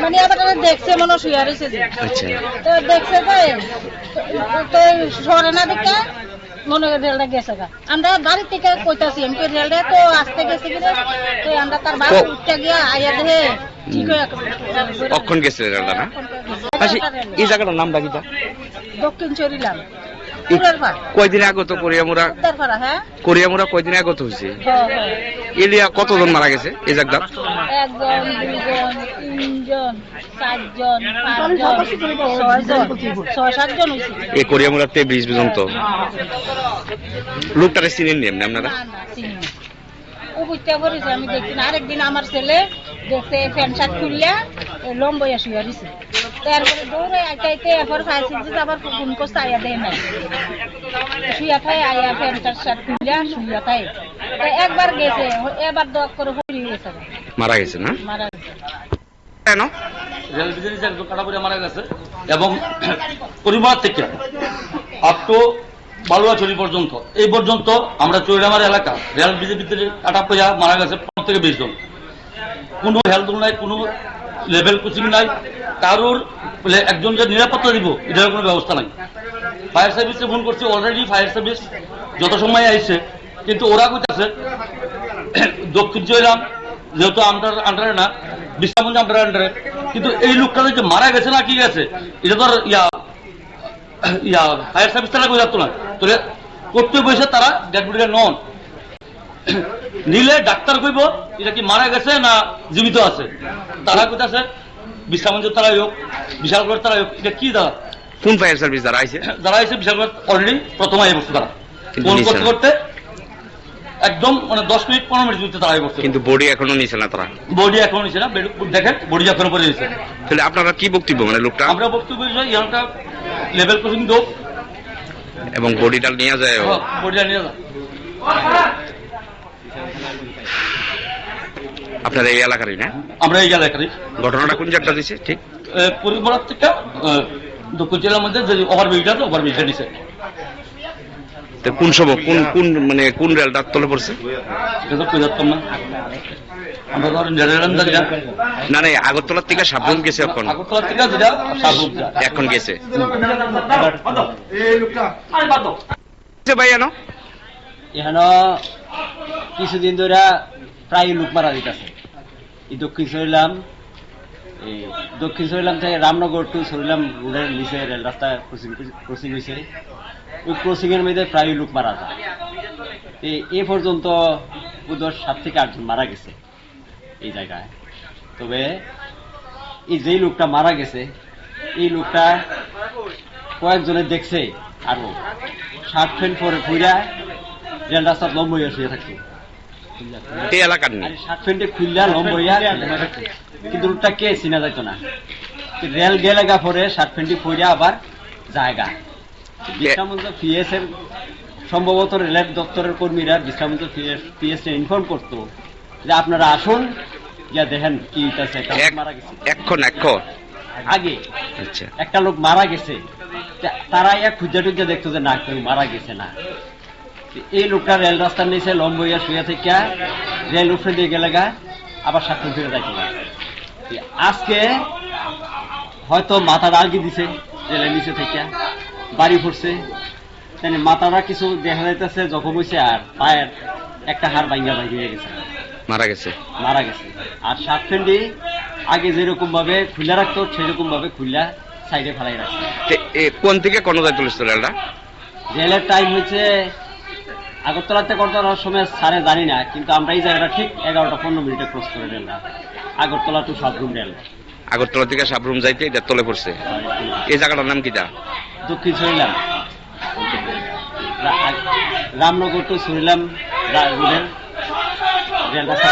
মানে আবার দেখছে মনে শুয়ে রয়েছে আচ্ছা। তো দেখছে তো তো সরে না দেখে মনে রেলটা গেছে গা। আমরা বাড়ি থেকে কইতাছি এমপি রেলটা তো আসতে গেছে কিনা তো আমরা তার বাড়ি উঠতে গিয়া আইয়া হয়ে অক্ষণ গেছে রেলটা না? আচ্ছা এই জায়গাটার নাম ডাকিটা দক্ষিণ চরিলাম। কয়দিন আগে তো কোরিয়ামুরা হ্যাঁ? কোরিয়ামুরা কয়দিন আগে তো হয়েছে হ্যাঁ হ্যাঁ এলিয়া কতজন মারা গেছে এই জায়গা এই কোরিয়ামুরাতে পর্যন্ত? লোকটারে চিনেন নি এমনি আপনারা? আমি দেখছি আরেকদিন আমার ছেলে দেখছে প্যান্ট শার্ট খুললে লম্বইয়া শুয়ে দিছে। তারপরে দৌড়ে আইতে আইতে এরপর ফায়ার সার্ভিস আবার ফোন করছে আইয়া দেয় নাই। শুয়া থাই আইয়া প্যান্ট শার্ট শুয়া থাই। একবার গেছে এবার দক করে হয়ে গেছে মারা গেছে না? মারা গেছে। কেন? রেল বিজনেস কাটাপুরে মারা গেছে এবং পরিবার থেকে আপ টু বালুয়াছড়ি পর্যন্ত এই পর্যন্ত আমরা চৈরামার এলাকা রেল কাটাপুয়া মারা গেছে পনেরো থেকে বিশ জন। কোনো হেলথ নাই কোনো লেভেল কোচিং নাই, কারোর বলে একজন নিরাপত্তা দিব, এটার কোনো ব্যবস্থা নাই। ফায়ার সার্ভিসে ফোন করছি অলরেডি ফায়ার সার্ভিস যত সময় আইছে, কিন্তু ওরা কইতাছে, দক্ষিণ জয়রাম যেহেতু আন্ডার আন্ডারে না, বিশ্রামগঞ্জ আন্ডারে আন্ডারে কিন্তু এই লোকটা যে মারা গেছে না কি গেছে, এটা তো ইয়া ইয়া, ফায়ার সার্ভিস তারা কই যাতো না। তোরে করতে বসে তারা ডেড নন। নিলে ডাক্তার কইব এটা কি মারা গেছে না জীবিত আছে? তারা কইতাছে বিশ্রামগঞ্জ তারা হোক বিশালগড় তারা হোক এটা কি দাঁড়া কোন ফায়ার সার্ভিস দ্বারা আইছে? যারা এসে বিশালগড় অলরেডি প্রথম আই বসছে তারা। ফোন করতে করতে একদম মানে দশ মিনিট পনেরো মিনিট ভিতরে তারা বসছে কিন্তু বডি এখনও নিছে না তারা। বডি এখন নিছে না দেখেন বডি এখন পরে নিছে তাহলে আপনারা কি বক্তব্য মানে লোকটা? আমরা বক্তব্য যে ইয়ানটা লেভেল ক্রসিং দোক এবং বডিটা নিয়ে যায় বডিটা নিয়ে যা আপনার এই এলাকারই না? আমরা এই এলাকারই। ঘটনাটা কোন জায়গাটা দিছে? ঠিক। পরিবার থেকে দক্ষিণ জেলার মধ্যে যে ওভারব্রিজটা আছে ওভারব্রিজটা নিছে তো কোন সময় কোন কোন মানে কোন তলে পড়ছে? তো না। আগরতলার থেকে সাবধান গেছে এখন। এখন গেছে। ভাই এখানে কিছুদিন ধরে প্রায় লোক মারা দিতেছে এই দক্ষিণ সরিলাম, এই দক্ষিণ সরিলাম থেকে রামনগর টু সরিলাম রোডের নিচে রেল রাস্তা ক্রসিং হয়েছে ওই ক্রসিং এর মধ্যে প্রায় লোক মারা যায়। এ পর্যন্ত বোধহয় সাত থেকে আটজন মারা গেছে এই জায়গায়। তবে এই যেই লোকটা মারা গেছে, এই লোকটা কয়েকজনে দেখছে আরও। শার্ট প্যান্ট পরে ঘুরা রেল রাস্তার লম্ব হইয়া শুয়ে এই এলাকার নেই। খুললা লম্ব হইয়া কিন্তু লোকটা কে চিনা যাইতো না। রেল গেলে গা পরে প্যান্টি পরে আবার জায়গা। পিএস এর সম্ভবত রেলের দপ্তরের কর্মীরা বিশ্রামঞ্চ পিএস এর ইনফর্ম করতো যে আপনারা আসুন ইয়া দেখেন কি হইতাছে। একটা লোক মারা গেছে। এখন এখন? আগে। আচ্ছা। একটা লোক মারা গেছে। তারা ইয়া খুঁজা টুজা দেখতো যে না কেউ মারা গেছে না। এই লোকটা রেল রাস্তার নিচে লম্ব হইয়া শুয়ে থেকে রেল উঠে দিয়ে গেলে গা আবার সাক্ষী ফিরে পারে। আজকে হয়তো মাথা আলগি দিছে রেলের নিচে থেকে বাড়ি ফুটছে তাই মাথাটা কিছু দেখা যাইতেছে জখম হয়েছে আর পায়ের একটা হাড় ভাঙ্গা ভাঙ্গিয়ে গেছে। মারা গেছে। মারা গেছে। আর শার্ট প্যান্টটি আগে যেরকম ভাবে খুলে রাখতো সেরকম ভাবে খুললা সাইডে ফেলাই রাখছে। কোন থেকে কোন যায় তুলেছিল রেলটা? রেলের টাইম হচ্ছে আগরতলাতে করতে সময় সারে জানি না কিন্তু আমরা এই জায়গাটা ঠিক এগারোটা পনেরো মিনিটে ক্রস করে নিলাম। আগরতলা টু সাবরুম রেল আগরতলা থেকে সাবরুম যাইতে এটা তলে পড়ছে। এই জায়গাটার নাম কিটা? দক্ষিণ সরিলাম। রামনগর টু সরিলাম রোডের রেল রাস্তা